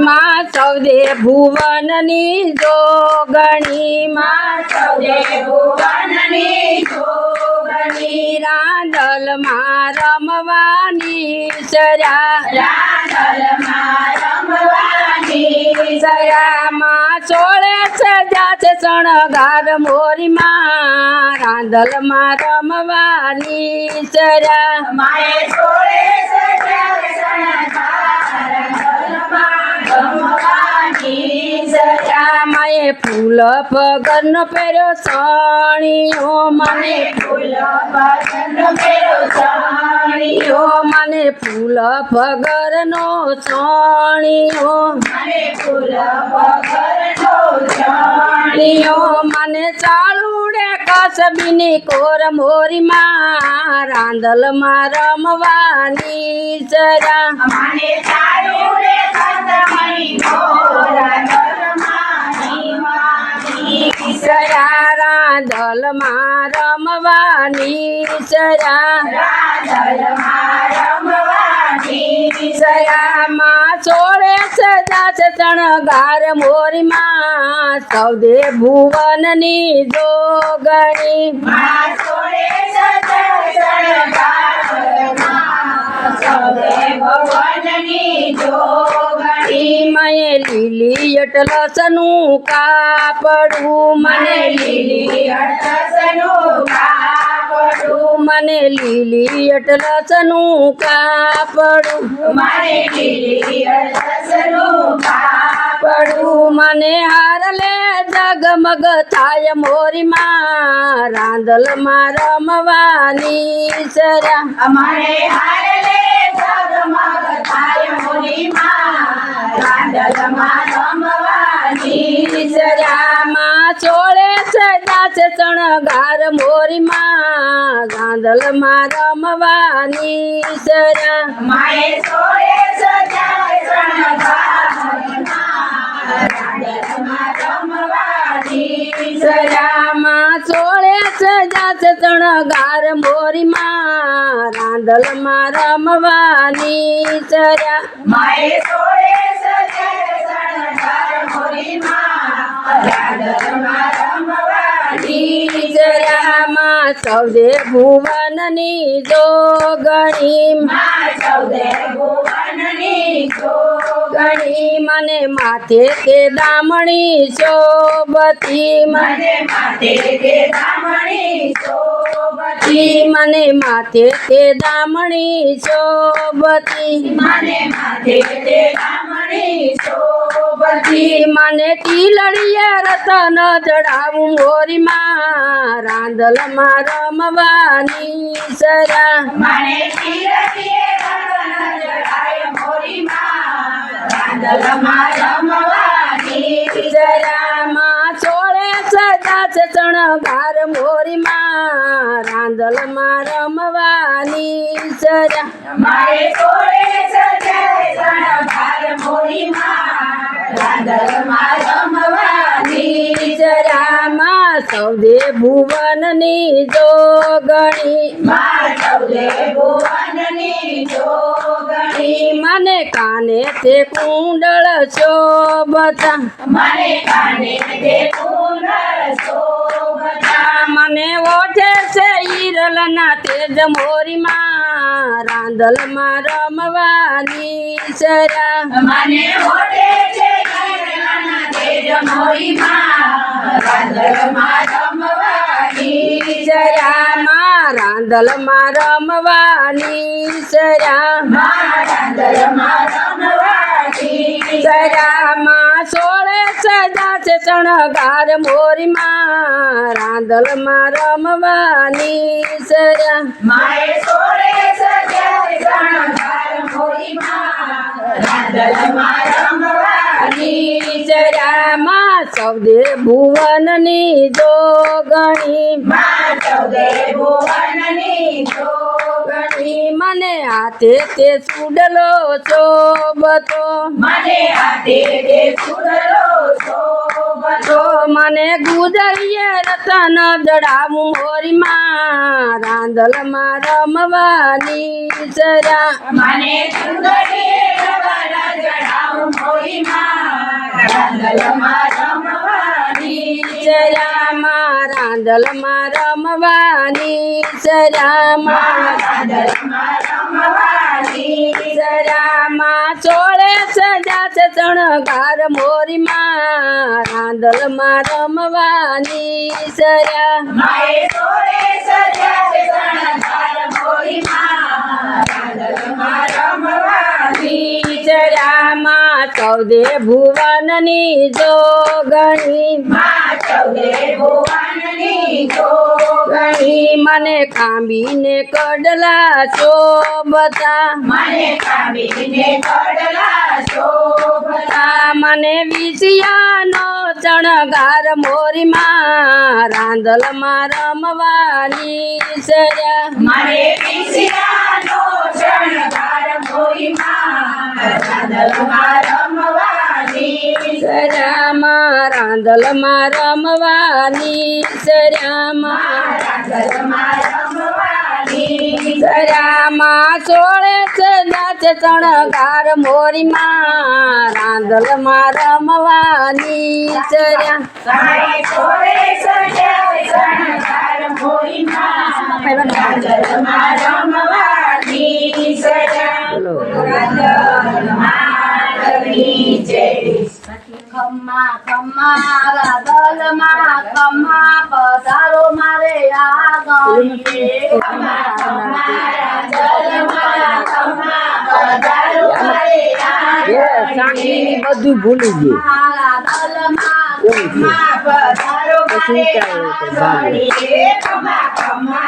માં સૌદે ભુવનની જોગણી માં રાંદલમાં રમવાની સરા સરામાં ચોળે સજા છે શણગાર મોરી માં રાંદલમાં રમવાની સરા માએ છોડે રામાએ ફૂલ પગન પેરો સણીઓ મને ફૂલ પગન પેરો યો મને ફૂલ પગરનો સણીઓ મને ફૂલ પગરનો યો મને ચાલુડે કસબીની કોર મોરીમાં રાંદલમાં રમવાની સરા મને તારું રે મોરા ઘરમાંની રાંધલમાં રમવાની સરા રાધલમાં રમવાની સયામાં સજા છે શણગાર મોરીમાં. સૌદે ભુવનની જોગણી. સૌદે મયે લીલી અટલસનું કાપડું. મને લીલી અટસનું કાપડું મને લીલી અટલસનું કાપડું. મને લીલી અટસનું કાપડું. પડું મને હારલે જગમગ થાય મોરીમાં રાંદલમાં રમવાની સરા મને હારલે જગમગ છે શણગાર મોરીમાં. ગાંદલમાં રમવાની સરા માએ સોળે માં શણગારમાં રાંદલમાં રમવાની સરામાં ચોળે સજા છે શણગાર મોરીમાં. રાંદલમાં રમવાની સરા માએ સોળે સજાવે શણગાર મોરીમાં. રાંદલમાં રમવાની જરામાં સૌદે ભુવનની જોગણી ગણી મને માથે તે દામણી શોભતી. મને માથે કે દામણી શોભતી મને માથે તે દામણી શોભતી માથે તે દામણી શોભતી ઈ મને ટીલડીએ રતન ચડાવું મોરીમાં. રાંદલમાં રમવાની સરા મને ચીરતીએ વતનમાં રાંધલમાં રમવાની સરામાં ચોળે સજા છે માં રાંધલમાં રમવાની સરા મારે છોડે સદા સૌદે ભુવનની જોગણી માં ચૌદે ભુવનની જોગણી. મને કાને તે કુંડળ શોભતા. મને કાને તે કુંડળ શોભતા. મને ઓઠે છે ઈરલના તેજ મોરીમાં રાંદલમાં રમવાની. સરા મને ઓઢે છે ઈરલાના તેજ રાંદલમાં રમવાની સરામાં રાંદલમાં રમવાની સરા માં રાંદલમાં રમવાની સરામાં સોળે સજા છે શણગાર મોરીમાં. રાંદલમાં રમવાની સરા માએ સોળે સરામાં સૌદે ભુવનની જોગણી. માં ચૌદે ભુવનની જોગણી ગણી મને હાથે તે સુડલો શોભતો મને હાથે તે સુડલો શોભતો તો મને ગુદરીએ રતન જડાવું રાંધલ મા રમવાની જરા. મને સુંદરી રવાના જણાવું મોરીમાં રાંદલમાં રમવાની સરામાં રાંદલમાં રમવાની સરામાં રાંદલમાં રમવાની સરામાં ચોળે સજા છે શણગાર મોરીમાં રાંદલમાં રમવાની સરા માએ સોળે સજ્યા છે શણગાર મોરીમાં રાંદલમાં રમવાની ચરામાં ચૌદે ભુવનની જોગણી માં ચૌદે ભુવનની જોગણી. ગણી મને કાંબીને કડલા શોભતા. મને કામીને કડલા શોભતા. મને વિષયાનો ચણગાર મોરીમાં રાંદલમાં રમવાની સર્યા મને વિષયાનો શણગાર મોરીમાં રાંદલમાં રમવાની રમવાની રમવાની સરામાં સોળે છે શણગાર રમવાની સર્યા સાઈ છોડે સજ્યા શણગાર મોરીમાં રાંદલમાં રમવાની ખમ્મા ખમ્મા રાધલમાં ખમ્મા પધારો મારે આગળ ખમ્મા ખમ્મા રાંદલમાં ખમ્મા પધારો મારે આંગણે. બધું ભૂલી ગયું રાધલમાં ખમ્મા પધારો મારે આંગણે. ખમ્મા ખમ્મા